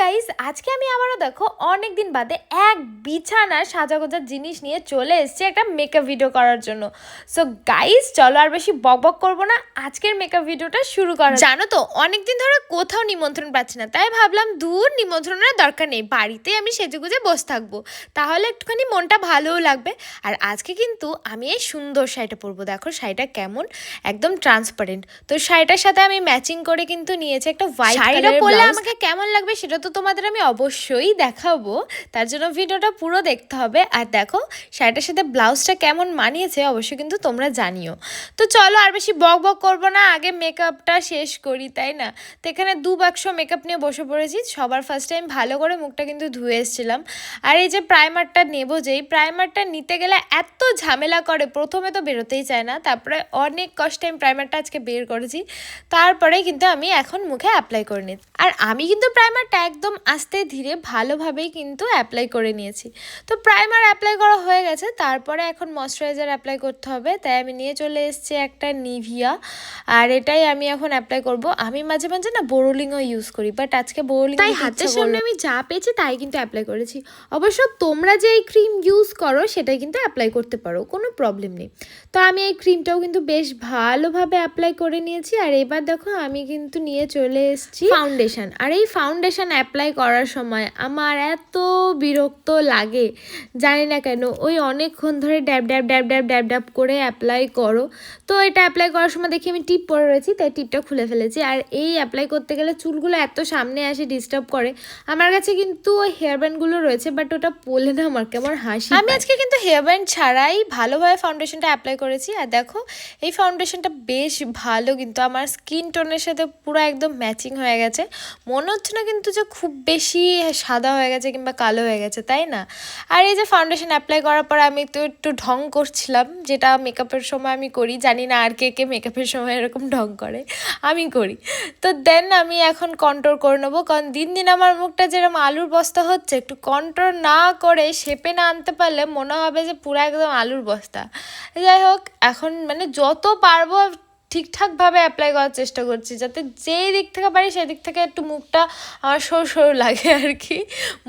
Guys আজকে আমি আবারও দেখো অনেক দিন বাদে এক বিছানার সাজাগোজার জিনিস নিয়ে চলে এসেছি একটা মেকআপ ভিডিও করার জন্য। সো গাইস চলো আর বেশি বক বক করব না আজকের মেকআপ ভিডিওটা শুরু করা জানো তো অনেকদিন ধরে কোথাও নিমন্ত্রণ পাচ্ছি না তাই ভাবলাম দূর নিমন্ত্রণের দরকার নেই বাড়িতেই আমি সেজেগুজে বসে থাকব তাহলে একটুখানি মনটা ভালোও লাগবে। আর আজকে কিন্তু আমি এই সুন্দর শাড়িটা পরবো দেখো শাড়িটা কেমন একদম ট্রান্সপারেন্ট তো শাড়িটার সাথে আমি ম্যাচিং করে কিন্তু নিয়েছি একটা হোয়াইট শাড়িটা পরলে আমাকে কেমন লাগবে সেটা তো তোমাদের আমি অবশ্যই দেখাবো। তার জন্য ভিডিওটা পুরো দেখতে হবে। আর দেখো, শাড়িটার সাথে ব্লাউজটা কেমন মানিয়েছে অবশ্যই কিন্তু তোমরা জানিও। তো চলো আর বেশি বক বক করব না, আগে মেকআপটা শেষ করি, তাই না? তো এখানে দু বাক্স মেকআপ নিয়ে বসে পড়েছি। সবার ফার্স্ট টাইম ভালো করে মুখটা কিন্তু ধুয়ে এসেছিলাম। আর এই যে প্রাইমারটা নেব যেই প্রাইমারটা নিতে গেলে এত ঝামেলা করে, প্রথমে তো বেরোতেই চায় না। তারপরে অনেক কষ্ট আমি প্রাইমারটা আজকে বের করেছি। তারপরে কিন্তু আমি এখন মুখে অ্যাপ্লাই করে নিই আর আমি কিন্তু প্রাইমারটা একদম আস্তে ধীরে ভালোভাবেই কিন্তু অ্যাপ্লাই করে নিয়েছি। তো প্রাইমার অ্যাপ্লাই করা হয়ে গেছে তারপরে এখন ময়শ্চারাইজার অ্যাপ্লাই করতে হবে। তাই আমি নিয়ে চলে এসেছি একটা নিভিয়া আর এটাই আমি এখন অ্যাপ্লাই করব। আমি মাঝে মাঝে না বোরোলিংও ইউজ করি বাট আজকে বোরোলিং তাই হাতের সামনে আমি যা পেয়েছি তাই কিন্তু অ্যাপ্লাই করেছি। অবশ্য তোমরা যে এই ক্রিম ইউজ করো সেটাই কিন্তু অ্যাপ্লাই করতে পারো কোনো প্রবলেম নেই। তো আমি এই ক্রিমটাও কিন্তু বেশ ভালোভাবে অ্যাপ্লাই করে নিয়েছি আর এবার দেখো আমি কিন্তু নিয়ে চলে এসেছি ফাউন্ডেশন আর এই ফাউন্ডেশন অ্যাপ্লাই করার সময় আমার এত বিরক্ত লাগে। জানি না কেন ওই অনেকক্ষণ ধরে ড্যাব ড্যাব ড্যাব ড্যাব ড্যাব ড্যাব করে অ্যাপ্লাই করো। তো এটা অ্যাপ্লাই করার সময় দেখি আমি টিপ পরে রয়েছি তাই টিপটা খুলে ফেলেছি। আর এই অ্যাপ্লাই করতে গেলে চুলগুলো এত সামনে আসে ডিস্টার্ব করে। আমার কাছে কিন্তু ওই হেয়ার ব্যান্ডগুলো রয়েছে বাট ওটা পরলে না আমার কেমন হাসি আমি আজকে কিন্তু হেয়ার ব্যান্ড ছাড়াই ভালোভাবে ফাউন্ডেশনটা অ্যাপ্লাই করেছি। আর দেখো এই ফাউন্ডেশনটা বেশ ভালো কিন্তু আমার স্কিন টোনের সাথে পুরো একদম ম্যাচিং হয়ে গেছে। মনে হচ্ছে না কিন্তু যে খুব বেশি সাদা হয়ে গেছে কিংবা কালো হয়ে গেছে, তাই না? আর এই যে ফাউন্ডেশন অ্যাপ্লাই করার পর আমি তো একটু ঢং করছিলাম, যেটা মেকআপের সময় আমি করি, জানি না আর কে কে মেকআপের সময় এরকম ঢং করে, আমি করি। তো দেন আমি এখন কন্ট্রোল করে নেব, কারণ দিন দিন আমার মুখটা যেরকম আলুর বস্তা হচ্ছে, একটু কন্ট্রোল না করে শেপে না আনতে পারলে মনে হবে যে পুরো একদম আলুর বস্তা। যাই হোক, এখন মানে যত পারব ঠিকঠাকভাবে অ্যাপ্লাই করার চেষ্টা করছি, যাতে যেই দিক থেকে পারি সেই দিক থেকে একটু মুখটা আমার সরু সরু লাগে আর কি।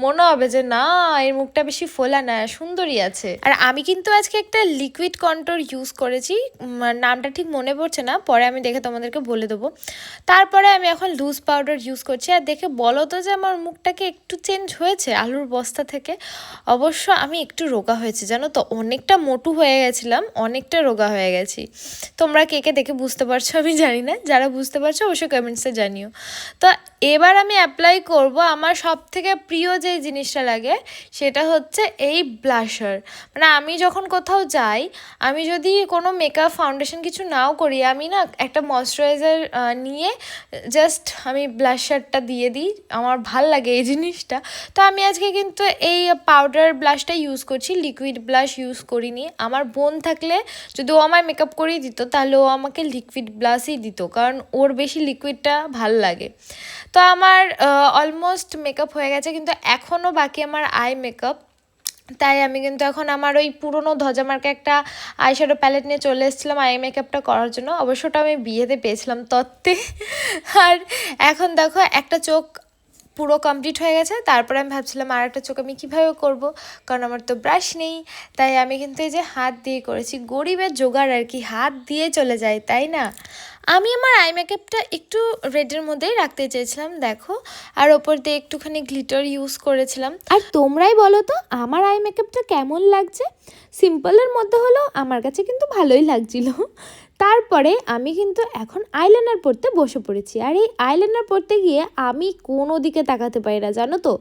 মনে হবে যে, না এর মুখটা বেশি ফোলা না, সুন্দরই আছে। আর আমি কিন্তু আজকে একটা লিকুইড কন্ট্রোল ইউজ করেছি নামটা ঠিক মনে পড়ছে না, পরে আমি দেখে তোমাদেরকে বলে দেবো। তারপরে আমি এখন লুজ পাউডার ইউজ করছি, আর দেখে বলো তো যে, আমার মুখটাকে একটু চেঞ্জ হয়েছে আলুর বস্তা থেকে? অবশ্য আমি একটু রোগা হয়েছে, জানো তো? অনেকটা মোটু হয়ে গেছিলাম, অনেকটা রোগা হয়ে গেছি। তোমরা কে কে দেখে বুঝতে পারছ? আমি জানি না, যারা বুঝতে পারছ অবশ্যই কমেন্টসে জানিও। তো এবার আমি অ্যাপ্লাই করব আমার সব থেকে প্রিয় যে জিনিসটা লাগে, সেটা হচ্ছে এই ব্লাশার মানে আমি যখন কোথাও যাই, আমি যদি কোনো মেকআপ ফাউন্ডেশন কিছু নাও করি, আমি না একটা ময়শ্চারাইজার নিয়ে জাস্ট আমি ব্লাশারটা দিয়ে দিই, আমার ভালো লাগে এই জিনিসটা। তো আমি আজকে কিন্তু এই পাউডার ব্লাশটা ইউজ করছি লিকুইড ব্লাশ ইউজ করিনি। আমার বোন থাকলে যদি ও আমায় মেকআপ করিয়ে দিত, তাহলে ও আমাকে লিকুইড ব্লাশই দিত, কারণ ওর বেশি লিকুইডটা ভালো লাগে। তো আমার অলমোস্ট মেকআপ হয়ে গেছে, কিন্তু এখনও বাকি আমার আই মেকআপ তাই আমি কিন্তু এখন আমার ওই পুরনো ধজামার্কে একটা আইশ্যাডো প্যালেট নিয়ে চলে এসেছিলাম আই মেকআপটা করার জন্য। অবশ্য ওটা আমি বিয়েতে পেয়েছিলাম তত্ত্বে। আর এখন দেখো একটা চোখ পুরো কমপ্লিট হয়ে গেছে। তারপরে আমি ভাবছিলাম আর একটা চোখ আমি কীভাবে করব, কারণ আমার তো ব্রাশ নেই। তাই আমি কিন্তু এই যে হাত দিয়ে করেছি, গরিবের জোগাড় আর কি, হাত দিয়ে চলে যায়, তাই না? আমি আমার আই মেকআপটা একটু রেডের মধ্যেই রাখতে চেয়েছিলাম, দেখো। আর ওপর দিয়ে একটুখানি গ্লিটার ইউজ করেছিলাম। আর তোমরাই বলো তো, আমার আই মেকআপটা কেমন লাগছে? সিম্পলের মধ্যে হলেও আমার কাছে কিন্তু ভালোই লাগছিল। তারপরে আমি কিন্তু এখন আইলাইনার পরতে বসে পড়েছি। আর এই আইলাইনার পরতে গিয়ে আমি কোনো দিকে তাকাতে পারি না, জানো তো?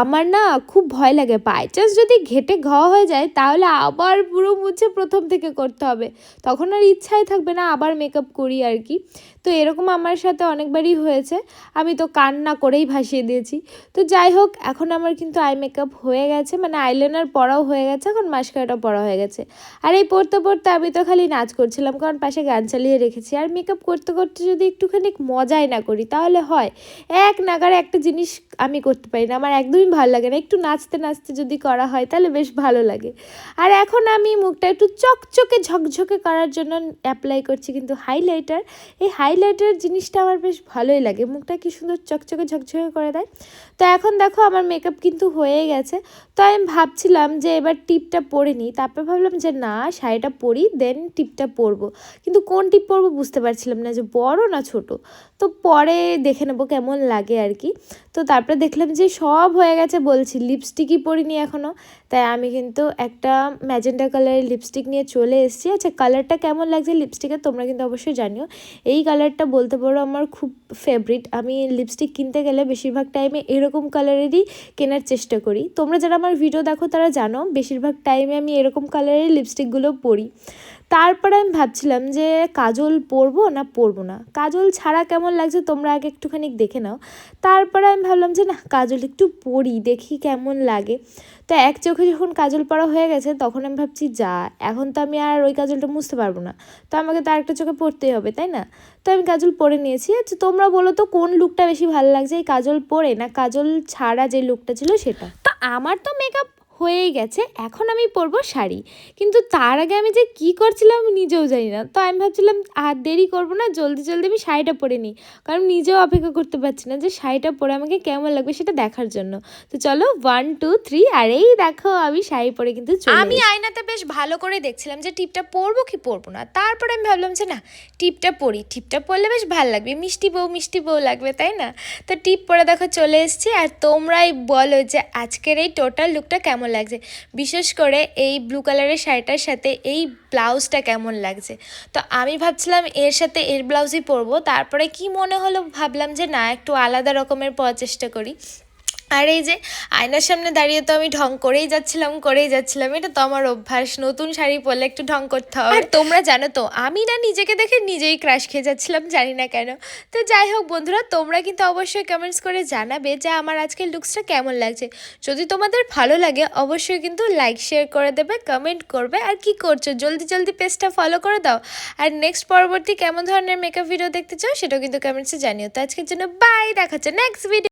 আমার না খুব ভয় লাগে বাই চান্স যদি ঘেটে ঘা হয়ে যায়, তাহলে আবার পুরো মুছে প্রথম থেকে করতে হবে। তখন আর ইচ্ছাই থাকবে না আবার মেকআপ করি আর কি। তো এরকম আমার সাথে অনেকবারই হয়েছে। আমি তো কান্না করেই ভাসিয়ে দিয়েছি। তো যাই হোক, এখন আমার কিন্তু আই মেকআপ হয়ে গেছে। মানে আইলাইনার পরাও হয়ে গেছে, এখন মাস্কারাটা পরা হয়ে গেছে। আর এই পড়তে পড়তে আমি তো খালি নাচ করছিলাম, কারণ পাশে গান চালিয়ে রেখেছি। আর মেকআপ করতে করতে যদি একটুখানি মজাই না করি, তাহলে হয়, এক নাগারে একটা জিনিস আমি করতে পারি না। আমার একদমই ভালো লাগে না। একটু নাচতে নাচতে যদি করা হয়, তাহলে বেশ ভালো লাগে। আর এখন আমি মুখটা একটু চকচকে, ঝকঝকে করার জন্য অ্যাপ্লাই করছি কিন্তু হাইলাইটার এই হাইলাইটার জিনিসটা আমার বেশ ভালোই লাগে। মুখটা কি সুন্দর চকচকে, ঝকঝকে করে দেয়। তো এখন দেখো আমার মেকআপ কিন্তু হয়ে গেছে। তো আমি ভাবছিলাম যে এবার টিপটা পরে নিই। তারপর ভাবলাম যে না, শাড়িটা পরি দেন টিপটা পরবো। কিন্তু কোন টিপ পরবো বুঝতে পারছিলাম না যে বড় না ছোট। তো পরে দেখে নেব কেমন লাগে আর কি। তো তারপরে দেখলাম যে সব হয়ে গেছে বলছি লিপস্টিকই পরিনি এখনও তাই আমি কিন্তু একটা ম্যাজেন্ডা কালারের লিপস্টিক নিয়ে চলে এসেছি। আচ্ছা কালারটা কেমন লাগছে লিপস্টিকের তোমরা কিন্তু অবশ্যই জানিও। এই কালারটা বলতে পারো আমার খুব ফেভারিট আমি লিপস্টিক কিনতে গেলে বেশিরভাগ টাইমে এরকম কালারেরই কেনার চেষ্টা করি। তোমরা যারা আমার ভিডিও দেখো তারা জানো, বেশিরভাগ টাইমে আমি এরকম কালারের লিপস্টিকগুলো পরি। তারপরে আমি ভাবছিলাম যে কাজল পরবো না পরবো না? কাজল ছাড়া কেমন লাগছে তোমরা আগে একটুখানি দেখে নাও। তারপরে আমি ভাবলাম যে না, কাজল একটু পরি, দেখি কেমন লাগে। তো এক চোখে যখন কাজল পরা হয়ে গেছে, তখন আমি ভাবছি, যা, এখন তো আমি আর ওই কাজলটা মুছতে পারব না। তো আমাকে তো আরেকটা চোখে পরতেই হবে, তাই না? তো আমি কাজল পরে নিয়েছি। আচ্ছা তোমরা বলো তো, কোন লুকটা বেশি ভালো লাগছে? এই কাজল পরে না কাজল ছাড়া যে লুকটা ছিল সেটা? তো আমার তো মেকআপ হয়েই গেছে এখন আমি পরবো শাড়ি। কিন্তু তার আগে আমি যে কি করছিলাম আমি নিজেও জানি না। তো আমি ভাবছিলাম আর দেরি করব না জলদি জলদি আমি শাড়িটা পরে নিই। কারণ নিজেও অপেক্ষা করতে পারছি না যে শাড়িটা পরে আমাকে কেমন লাগবে সেটা দেখার জন্য। তো চলো ওয়ান টু থ্রি আর এই দেখো আমি শাড়ি পরে কিন্তু আমি আয়নাতে বেশ ভালো করে দেখছিলাম যে টিপটা পরবো কি পরবো না। তারপরে আমি ভাবলাম যে না টিপটা পরি। টিপটা পরলে বেশ ভালো লাগবে মিষ্টি বউ মিষ্টি বউ লাগবে তাই না? তো টিপ পরে দেখো চলে এসেছি। আর তোমরাই বলো যে আজকের এই টোটাল লুকটা কেমন লাগছে? বিশেষ করে এই ব্লু কালারের শাড়িটার সাথে এই ব্লাউজটা কেমন লাগছে? তো আমি ভাবছিলাম এর সাথে এর ব্লাউজই পরবো। তারপরে কি মনে হলো ভাবলাম যে না, একটু আলাদা রকমের পরার চেষ্টা করি। আর এই যে আয়নার সামনে দাঁড়িয়ে তো আমি ঢং করেই যাচ্ছিলাম করেই যাচ্ছিলাম। এটা তো আমার অভ্যাস, নতুন শাড়ি পরলে একটু ঢং করতে হবে। আর তোমরা জানো তো, আমি না নিজেকে দেখে নিজেই ক্রাশ খেয়ে যাচ্ছিলাম, জানি না কেন। তো যাই হোক বন্ধুরা, তোমরা কিন্তু অবশ্যই কমেন্টস করে জানাবে যে আমার আজকের লুকসটা কেমন লাগছে। যদি তোমাদের ভালো লাগে, অবশ্যই কিন্তু লাইক শেয়ার করে দেবে কমেন্ট করবে। আর কি করছ? জলদি জলদি পেজটা ফলো করে দাও। আর নেক্সট পরবর্তী কেমন ধরনের মেকআপ ভিডিও দেখতে চাও, সেটাও কিন্তু কমেন্টসে জানিও। তো আজকের জন্য বাই দেখাচ্ছে নেক্সট ভিডিও